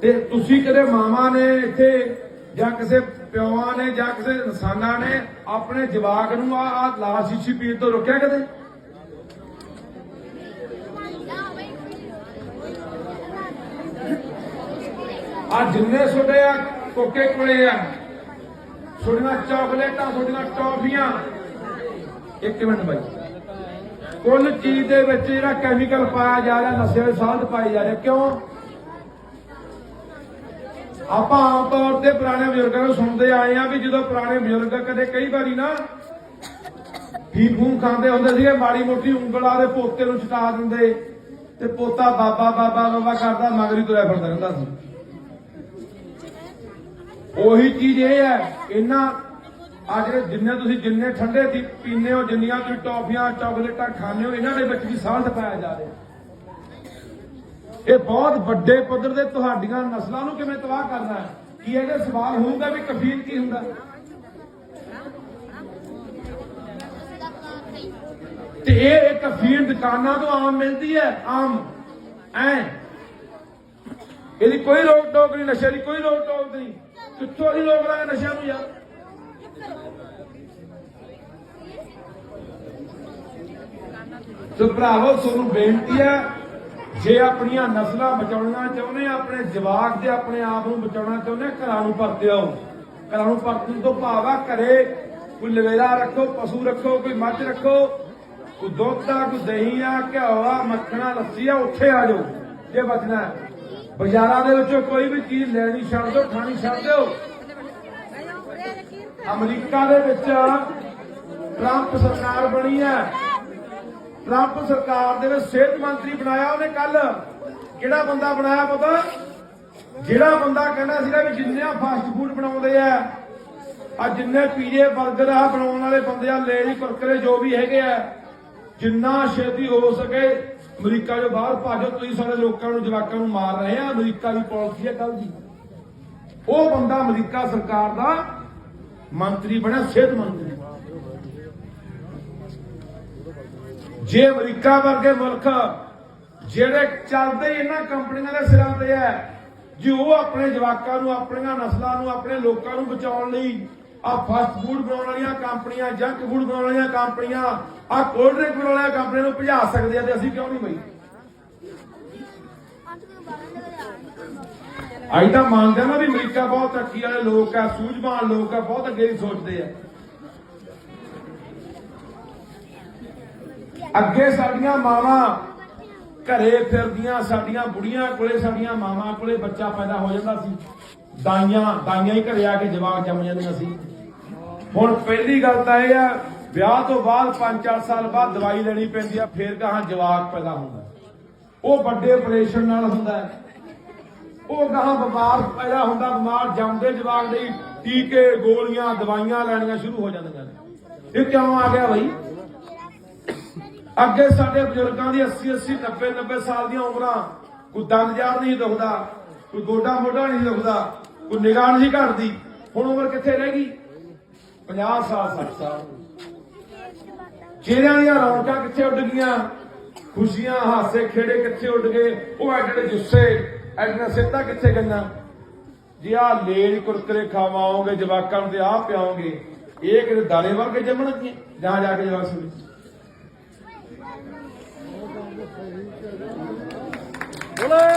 ਤੇ ਤੁਸੀਂ ਕਦੇ ਮਾਵਾਂ ਨੇ ਇੱਥੇ ਜਾਂ ਕਿਸੇ ਪਿਓਾਂ ਨੇ ਜਾਂ ਕਿਸੇ ਇਨਸਾਨਾਂ ਨੇ ਆਪਣੇ ਜਵਾਕ ਨੂੰ ਆ ਆ ਲਾਲ ਪੀਣ ਤੋਂ ਰੋਕਿਆ ਕਦੇ? ਆ ਜਿੰਨੇ ਛੋਟੇ ਆ ਕੋਕੇ ਕੋਲੇ ਆ ਛੋਟੀਆਂ ਚਾਕਲੇਟਾਂ ਛੋਟੀਆਂ ਟੌਫੀਆਂ। ਇੱਕ ਮਿੰਟ ਬਾਈ। ਕੁੱਲ ਚੀਜ਼ ਦੇ ਵਿੱਚ ਜਿਹੜਾ ਕੈਮੀਕਲ ਪਾਇਆ ਜਾ ਰਿਹਾ, ਨਸ਼ੇ ਦੇ ਸਾਧ ਪਾਏ ਜਾ ਰਹੇ ਕਿਉਂ? ਆਪਾਂ ਆਮ ਤੌਰ ਤੇ ਪੁਰਾਣੇ ਬਜ਼ੁਰਗਾਂ ਨੂੰ ਸੁਣਦੇ ਆਏ ਆ ਵੀ ਜਦੋਂ ਪੁਰਾਣੇ ਬਜ਼ੁਰਗ ਕਦੇ ਕਈ ਵਾਰੀ ਨਾ ਫੀਮ ਫੂਮ ਖਾਂਦੇ ਹੁੰਦੇ ਸੀਗੇ, ਮਾੜੀ ਮੋਟੀ ਉਂਗਲਾਂ ਦੇ ਪੋਤੇ ਨੂੰ ਛਟਾ ਦਿੰਦੇ ਤੇ ਪੋਤਾ ਬਾਬਾ ਬਾਬਾ ਬਾਬਾ ਕਰਦਾ, ਮਗਰੀ ਤੁਰਿਆ ਫਿਰਦਾ ਰਹਿੰਦਾ ਸੀ। ਉਹੀ ਚੀਜ਼ ਇਹ ਹੈ ਇਹਨਾਂ ਅੱਜ ਜਿੰਨੇ ਤੁਸੀਂ ਜਿੰਨੇ ਠੰਡੇ ਦੀ ਪੀਨੇ ਹੋ, ਜਿੰਨੀਆਂ ਤੁਸੀਂ ਟੌਫੀਆਂ ਚਾਕਲੇਟਾਂ ਖਾਂਦੇ ਹੋ, ਇਹਨਾਂ ਦੇ ਵਿੱਚ ਵੀ ਸਾਲਟ ਪਾਇਆ ਜਾ ਰਿਹਾ। ਇਹ ਬਹੁਤ ਵੱਡੇ ਪੱਧਰ ਦੇ ਤੁਹਾਡੀਆਂ ਨਸਲਾਂ ਨੂੰ ਕਿਵੇਂ ਤਬਾਹ ਕਰਨਾ ਹੈ? ਕੀ ਇਹਦੇ ਸਵਾਲ ਹੋਊਗਾ ਵੀ ਕਫੀਨ ਕੀ ਹੁੰਦਾ? ਤੇ ਇਹ ਇਹ ਕਫੀਨ ਦੁਕਾਨਾਂ ਤੋਂ ਆਮ ਮਿਲਦੀ ਹੈ, ਆਮ। ਐ। ਇਹਦੀ ਕੋਈ ਰੋਕ ਟੋਕ ਨਹੀਂ, ਨਸ਼ੇ ਦੀ ਕੋਈ ਰੋਕ ਟੋਕ ਨਹੀਂ। ਕਿੱਥੋਂ ਦੀ ਰੋਕ ਲਾਂਗੇ ਨਸ਼ਿਆਂ ਨੂੰ ਯਾਰ? ਸੋ ਭਰਾਵੋ ਤੁਹਾਨੂੰ ਬੇਨਤੀ ਹੈ ਜੇ ਆਪਣੀਆਂ ਨਸਲਾਂ ਬਚਾਉਣਾ ਚਾਹੁੰਦੇ ਆ, ਆਪਣੇ ਜਵਾਕ ਤੇ ਆਪਣੇ ਆਪ ਨੂੰ ਬਚਾਉਣਾ ਚਾਹੁੰਦੇ ਘਰਾਂ ਨੂੰ ਪਰਤੇ ਆਓ। ਘਰਾਂ ਨੂੰ ਪਰਤਣ ਤੋਂ ਭਾਵ ਆ ਘਰੇ ਕੋਈ ਲਵੇਰਾ ਰੱਖੋ ਪਸ਼ੂ ਰੱਖੋ ਕੋਈ ਮੱਝ ਰੱਖੋ ਕੋਈ ਦੁੱਧ ਆ ਕੋਈ ਦਹੀਂ ਆ ਘਿਓ ਆ ਮੱਖਣਾ ਲੱਸੀ ਆ ਉੱਥੇ ਆ ਜਾਓ। ਜੇ ਬਚਣਾ ਹੈ। ਬਾਜ਼ਾਰਾਂ ਦੇ ਵਿੱਚੋਂ ਕੋਈ ਵੀ ਚੀਜ਼ ਲੈਣੀ ਛੱਡ ਦਿਓ ਖਾਣੀ ਛੱਡ ਦਿਓ। ਅਮਰੀਕਾ ਦੇ ਵਿੱਚ ਟਰੰਪ ਸਰਕਾਰ ਬਣੀ ਹੈ। ਟਰੰਪ ਸਰਕਾਰ ਦੇ ਵਿੱਚ ਸਿਹਤ ਮੰਤਰੀ ਬਣਾਇਆ ਉਹਨੇ ਕੱਲ ਕਿਹੜਾ ਬੰਦਾ ਬਣਾਇਆ ਪਤਾ? ਜਿਹੜਾ ਬੰਦਾ ਕਹਿੰਦਾ ਸੀਗਾ ਵੀ ਜਿੰਨੇ ਫਾਸਟ ਫੂਡ ਬਣਾਉਂਦੇ ਆ ਆ ਜਿੰਨੇ ਪੀਜੇ 버ਗਰ ਆ ਬਣਾਉਣ ਵਾਲੇ ਬੰਦੇ ਆ ਲੇਜੀ ਕੁਰਕਰੇ, ਜੋ ਵੀ ਹੈਗੇ ਆ, ਜਿੰਨਾ ਛੇਤੀ ਹੋ ਸਕੇ ਅਮਰੀਕਾ ਚੋਂ ਬਾਹਰ ਭਾਜੋ, ਤੁਸੀਂ ਸਾਰੇ ਲੋਕਾਂ ਨੂੰ, ਜਵਾਕਾਂ ਨੂੰ ਮਾਰ ਰਹੇ ਆ, ਅਮਰੀਕਾ ਦੀ ਪਾਲਿਸੀ ਹੈ ਕੱਲ ਦੀ। ਉਹ ਬੰਦਾ ਅਮਰੀਕਾ ਸਰਕਾਰ ਦਾ ਮੰਤਰੀ ਬਣਿਆ, ਸਿਹਤ ਮੰਤਰੀ। ਜੇ ਅਮਰੀਕਾ ਵਰਗੇ ਮੁਲਕ ਜਿਹੜੇ ਚੱਲਦੇ ਇਹਨਾਂ ਕੰਪਨੀਆਂ ਦੇ ਸਿਰਾਂ ਤੇ ਹੈ, ਜੇ ਉਹ ਆਪਣੇ ਜਵਾਕਾਂ ਨੂੰ, ਆਪਣੀਆਂ ਨਸਲਾਂ ਨੂੰ, ਆਪਣੇ ਲੋਕਾਂ ਨੂੰ ਬਚਾਉਣ ਲਈ ਆ ਫਾਸਟ ਫੂਡ ਬਣਾਉਣ ਵਾਲੀਆਂ ਕੰਪਨੀਆਂ ਜੰਕ ਫੂਡ ਬਣਾਉਣ ਵਾਲੀਆਂ ਕੰਪਨੀਆਂ ਆ ਕੋਲਡ ਡਰਿੰਕ ਬਣਾਉਣ ਵਾਲੀਆਂ ਕੰਪਨੀਆਂ ਨੂੰ ਭਜਾ ਸਕਦੇ ਆ ਤੇ ਅਸੀਂ ਕਿਉਂ ਨਹੀਂ ਬਈ? ਅਸੀਂ ਤਾਂ ਮੰਨਦੇ ਹਾਂ ਨਾ ਵੀ ਅਮਰੀਕਾ ਬਹੁਤ ਤਰੱਕੀ ਵਾਲੇ ਲੋਕ ਆ, ਸੂਝਵਾਨ ਲੋਕ ਆ, ਬਹੁਤ ਅੱਗੇ ਸੋਚਦੇ ਆ। ਅੱਗੇ ਸਾਡੀਆਂ ਮਾਵਾਂ ਘਰੇ ਫਿਰਦੀਆਂ, ਸਾਡੀਆਂ ਬੁੜੀਆਂ ਕੋਲੇ, ਸਾਡੀਆਂ ਮਾਵਾਂ ਕੋਲੇ ਬੱਚਾ ਪੈਦਾ ਹੋ ਜਾਂਦਾ ਸੀ। ਦਾਈਆਂ ਦਾਈਆਂ ਹੀ ਘਰੇ ਆ ਕੇ ਜਵਾਕ ਜੰਮ ਜਾਂਦੀਆਂ ਸੀ। ਹੁਣ ਪਹਿਲੀ ਗੱਲ ਤਾਂ ਇਹ ਆ, ਵਿਆਹ ਤੋਂ ਬਾਅਦ 5-4 ਸਾਲ ਬਾਅਦ ਦਵਾਈ ਲੈਣੀ ਪੈਂਦੀ ਆ, ਫੇਰ ਕਹਾਂ ਜਵਾਕ ਪੈਦਾ ਹੁੰਦਾ। ਉਹ ਵੱਡੇ ਆਪਰੇਸ਼ਨ ਨਾਲ ਹੁੰਦਾ ਉਹ ਕਹਾਂ ਬਿਮਾਰ ਪੈਦਾ ਹੁੰਦਾ, ਬਿਮਾਰ ਜੰਮਦੇ ਜਵਾਕ ਦੇ ਟੀਕੇ, ਗੋਲੀਆਂ, ਦਵਾਈਆਂ ਲੈਣੀਆਂ ਸ਼ੁਰੂ ਹੋ ਜਾਂਦੀਆਂ ਨੇ। ਇਹ ਕਿਉਂ ਆ ਗਿਆ ਬਈ? ਅੱਗੇ ਸਾਡੇ ਬਜ਼ੁਰਗਾਂ ਦੀ 80 80 90 90 ਸਾਲ ਦੀਆਂ ਉਮਰਾਂ, ਕੋਈ ਦੰਦ ਜਾਰ ਨਹੀਂ ਦੁਖਦਾ, ਕੋਈ ਗੋਡਾ ਮੋਢਾ ਨਹੀਂ ਦੁਖਦਾ, ਕੋਈ ਨਿਗਾਹ ਨਹੀਂ ਘਟਦੀ। ਹੁਣ ਉਮਰ ਕਿੱਥੇ ਰਹਿ ਗਈ? 50 ਸਾਲ 60 ਸਾਲ। ਚਿਹਰਿਆਂ ਦੀਆਂ ਰੌਣਕਾਂ ਕਿੱਥੇ ਉੱਡ ਗਈਆਂ? ਖੁਸ਼ੀਆਂ, ਹਾਸੇ, ਖੇੜੇ ਕਿੱਥੇ ਉੱਡ ਗਏ? ਉਹ ਐਡੇ ਜੁੱਸੇ, ਐਡੀਆਂ ਸਿੱਧਾ ਕਿੱਥੇ ਗਈਆਂ? ਜੇ ਆ ਲੇਜ ਕੁਰਕਰੇ ਖਾਵਾਓਗੇ, ਜਵਾਕਾਂ ਨੂੰ ਤੇ ਆ ਪਿਆਓਗੇ, ਇਹ ਕਿਤੇ ਦਾਣੇ ਵਰਗੇ ਜੰਮਣਗੇ ਜਾਂ, ਜਾ ਕੇ ਜਵਾਕ ਸੁਣੀ। Hello.